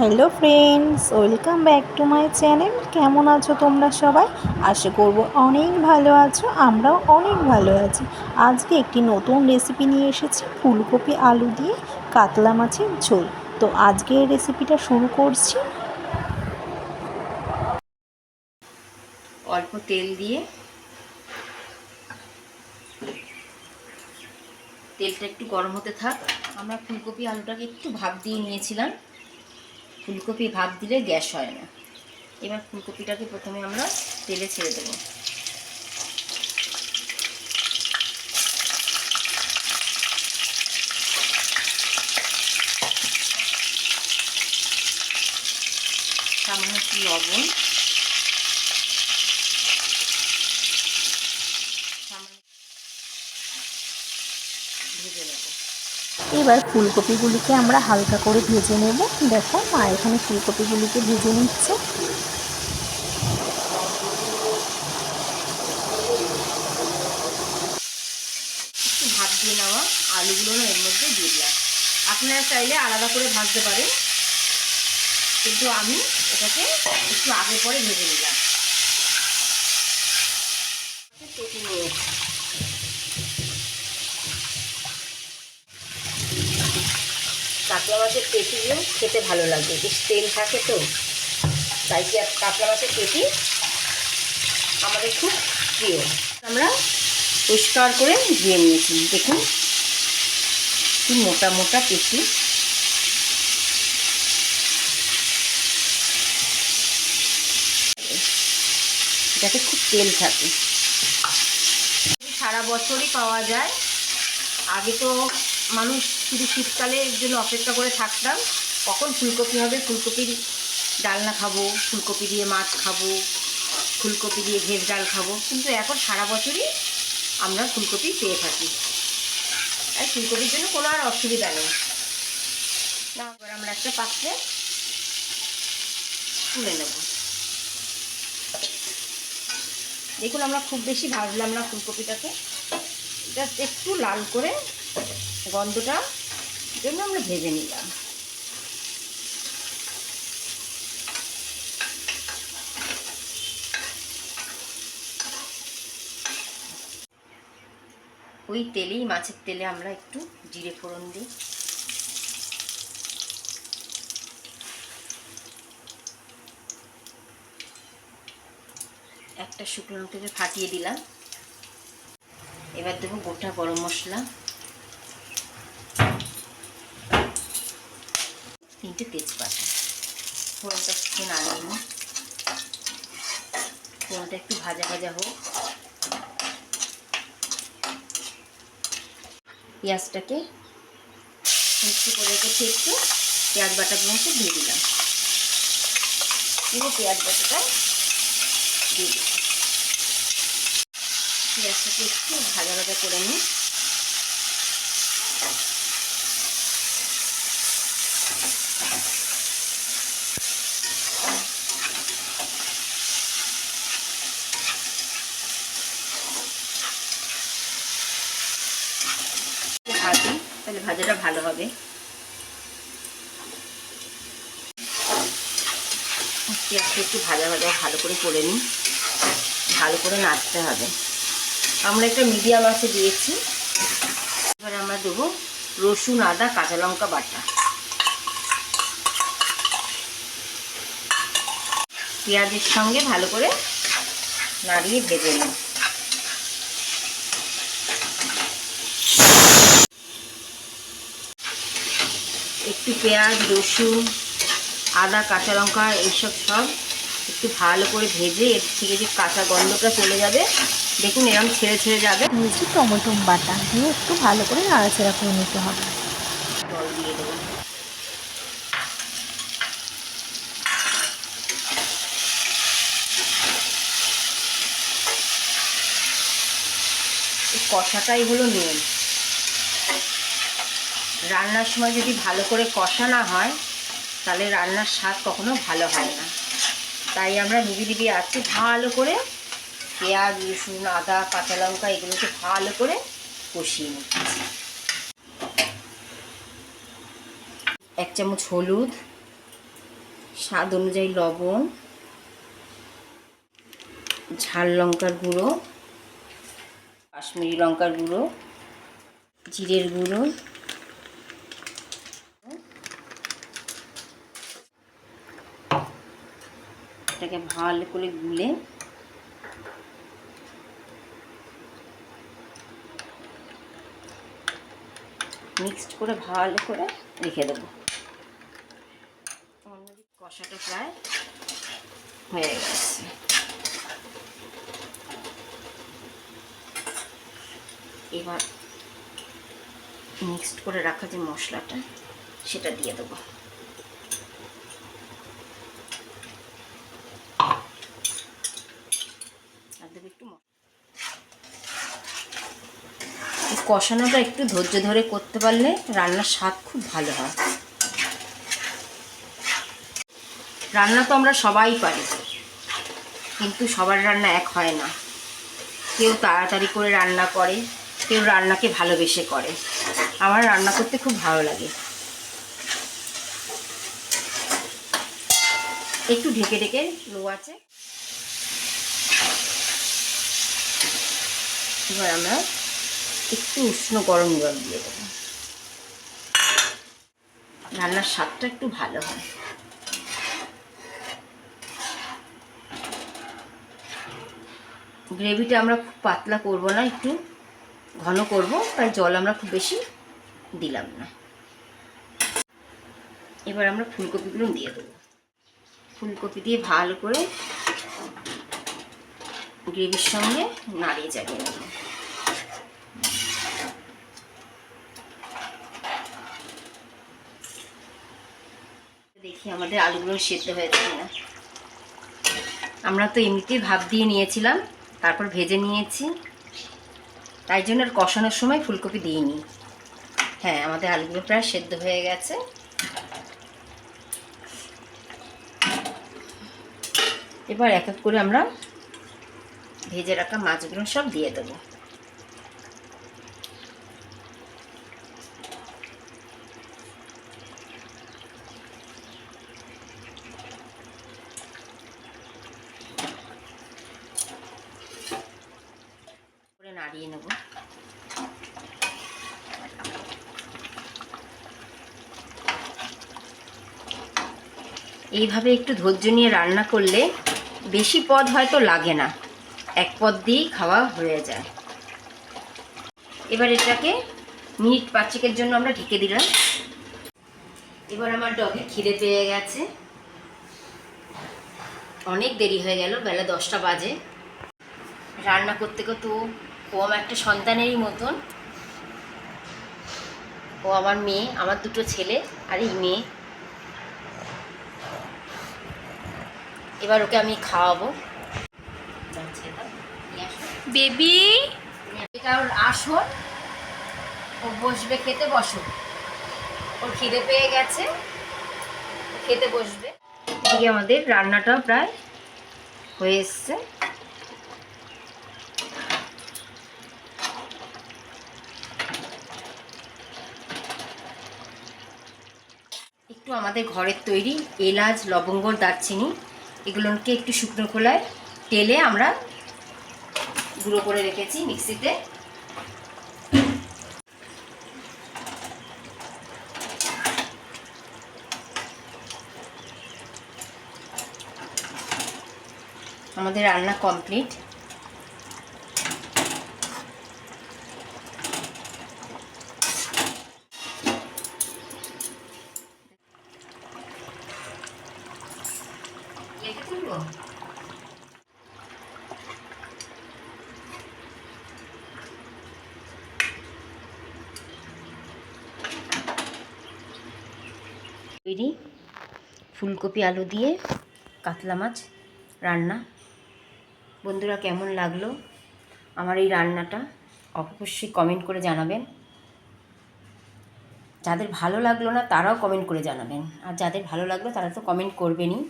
Hello friends, welcome back to my channel. কেমন আছো তোমরা সবাই? আশা করব অনেক ভালো আছো, আমরাও অনেক ভালো আছি। আজকে একটি নতুন রেসিপি নিয়ে এসেছি, ফুলকপি আলু দিয়ে কাতলা মাছের ঝোল। তো আজকে রেসিপিটা শুরু করছি। অল্প তেল দিয়ে তেলটা একটু গরম হতে থাক। আমরা ফুলকপি আলুটাকে একটু ভাপ দিয়ে নিয়েছিলাম। ফুলকপি ভাপ দিলে গ্যাস হয় না। এবার ফুলকপিটাকে প্রথমে আমরা তেলে ছেড়ে দেবো। সামান্য একটু লবণ। সামান্য ভেজে নেব। এবার ফুলকপিগুলিকে আমরা হালকা করে ভেজে নেব। দেখো, মা এখানে ফুলকপিগুলিকে ভেজে নিচ্ছে। ভাত দিয়ে নেওয়া আলুগুলো এর মধ্যে দিয়ে দিলাম। আপনারা চাইলে আলাদা করে ভাজতে পারেন। কিন্তু আমি এটাকে একটু আগে পরে ভেজে নিলাম পেঁপে নিয়ে কাতলা মাছের পেটিগুলো খেতে ভালো লাগবে বেশ তেল থাকে তো, তাই কি কাতলা মাছের পেটি আমাদের খুব প্রিয়। আমরা পরিষ্কার করে ধুয়ে নিয়েছি, দেখুন কি মোটা মোটা পেটি। এটাতে খুব তেল থাকে। সারা বছরই পাওয়া যায়। আগে তো মানুষ শুধু শীতকালের জন্য অপেক্ষা করে থাকতাম। কখন ফুলকপি হবে? ফুলকপির ডালনা খাব, ফুলকপি দিয়ে মাছ খাব, ফুলকপি দিয়ে ভেজ ডাল খাব। কিন্তু এখন সারা বছরই আমরা ফুলকপি পেয়ে থাকি। আর ফুলকপির জন্য কোনো আর অসুবিধা নেই। না, এবার আমরা একটা পাত্রে তুলে নেব। দেখুন, আমরা খুব বেশি ভাজলাম না ফুলকপিটাকে। জাস্ট একটু লাল করে গন্ধটা জন্য আমরা ভেজে নিলাম। ওই তেলেই, মাছের তেলে আমরা একটু জিরে ফোড়ন দিই। একটা শুকনো লঙ্কাকে ফাটিয়ে দিলাম। এবার দেবো গোটা গরম মশলা। তিনটে তেজপাতা। ফোড়নটা একটু নাড়িয়ে নিই। ফোড়নটা একটু ভাজা ভাজা হোক। পেঁয়াজটাকে মিক্সি করে রেখেছি একটু। পেঁয়াজ বাটাগুলো একটু দিয়ে দিলাম। পুরো পেঁয়াজ বাটাটা দিয়ে দিলাম। পেঁয়াজটাকে একটু ভাজা ভাজা করে নিই ভাজি তাহলে ভাজাটা ভালো হবে। পেঁয়াজটা একটু ভাজা ভাজা ভালো করে করে নিই। ভালো করে নাড়তে হবে। আমরা একটা মিডিয়াম আছে দিয়েছি। এবার আমরা দেবো রসুন, আদা, কাঁচা লঙ্কা বাটা। পেঁয়াজের সঙ্গে ভালো করে নাড়িয়ে ভেজে নিই একটু পেঁয়াজ রসুন আদা কাঁচা লঙ্কা এইসব সব একটু ভালো করে ভেজে এর থেকে যে কাঁচা গন্ধটা চলে যাবে দেখুন এরকম ছেড়ে ছেড়ে যাবে। নিয়েছি টমেটো বাটা দিয়ে একটু ভালো করে নাড়াচাড়া করে নিতে হবে। জল দিয়ে দেবো। কষাটাই হলো নিয়ম রান্নার সময় যদি ভালো করে কষা না হয়, তাহলে রান্নার স্বাদ কখনো ভালো হয় না। তাই আমরা নিবি আছি ভালো করে পেঁয়াজ, রসুন, আদা, কাঁচা লঙ্কা এগুলোকে ভালো করে কষিয়ে নিচ্ছি। এক চামচ হলুদ, স্বাদ অনুযায়ী লবণ, ঝাল লঙ্কার গুঁড়ো, কাশ্মীরি লঙ্কার গুঁড়ো, জিরের গুঁড়ো এটাকে ভালো করে গুলে মিক্সড করে ভালো করে রেখে দেবো। কষাটা প্রায় হয়ে গেছে। এবার মিক্সড করে রাখা যে মশলাটা, সেটা দিয়ে দেবো আর দেবো একটু ম- এই কষানোটা একটু ধৈর্য ধরে করতে পারলে রান্নার স্বাদ খুব ভালো হয়। রান্না তো আমরা সবাই পারি, কিন্তু সবার রান্না এক হয় না। কেউ তাড়াতাড়ি করে রান্না করে, কেউ রান্নাকে ভালোবেসে করে। আমার রান্না করতে খুব ভালো লাগে। একটু ঢেকে ঢেকে লো আছে। এবার আমরা একটু উষ্ণ গরম জল দিয়ে দেবো। রান্নার স্বাদটা একটু ভালো হয়। গ্রেভিটা আমরা খুব পাতলা করব না, একটু ঘন করব, তাই জল আমরা খুব বেশি দিলাম না। এবার আমরা ফুলকপিগুলো দিয়ে দেবো। ফুলকপি দিয়ে ভালো করে গ্রেভির সঙ্গে নাড়িয়ে যাবে দেখি আমাদের আলুগুলো সেদ্ধ হয়েছে কিনা আমরা তো এমনিতেই ভাব দিয়ে নিয়েছিলাম, তারপর ভেজে নিয়েছি। তাই জন্য আর কষানোর সময় ফুলকপি দিইনি। হ্যাঁ আমাদের আলুগুলো প্রায় সেদ্ধ হয়ে গেছে। এবার এক এক করে আমরা ভেজে রাখা মাছগুলো সব দিয়ে দেবো করে নাড়িয়ে নেব এইভাবে একটু ধৈর্য নিয়ে রান্না করলে বেশি পদ হয়তো লাগে না। এক পদ দিয়েই খাওয়া হয়ে যায়। এবার এটাকে মিনিট পাঁচেকের জন্য আমরা ঢেকে দিলাম। এবার আমার ডগে খিদে পেয়ে গেছে। অনেক দেরি হয়ে গেল, বেলা দশটা বাজে। রান্না করতে করতে ও আমার একটা সন্তানেরই মতন। ও আমার মেয়ে, আমার দুটো ছেলে আর এই মেয়ে। এবার ওকে আমি খাওয়াবো। বেবি? ওর আসন ও বসবে খেতে বসো। ওর খিদে পেয়ে গেছে। খেতে বসবে। এদিকে আমাদের রান্নাটাও প্রায় হয়ে এসছে। একটু আমাদের ঘরের তৈরি এলাচ লবঙ্গ দারচিনি এগুলোকে একটু শুকনো খোলায় তেলে আমরা গুঁড়ো করে রেখেছি মিক্সিতে। আমাদের রান্না কমপ্লিট লেগে তুলবো তৈরি ফুলকপি, আলু দিয়ে কাতলা মাছ রান্না। বন্ধুরা, কেমন লাগল আমার এই রান্নাটা? অবশ্যই কমেন্ট করে জানাবেন। যাদের ভালো লাগল না, তারাও কমেন্ট করে জানাবেন। আর যাদের ভালো লাগল, তারা তো কমেন্ট করবেনই।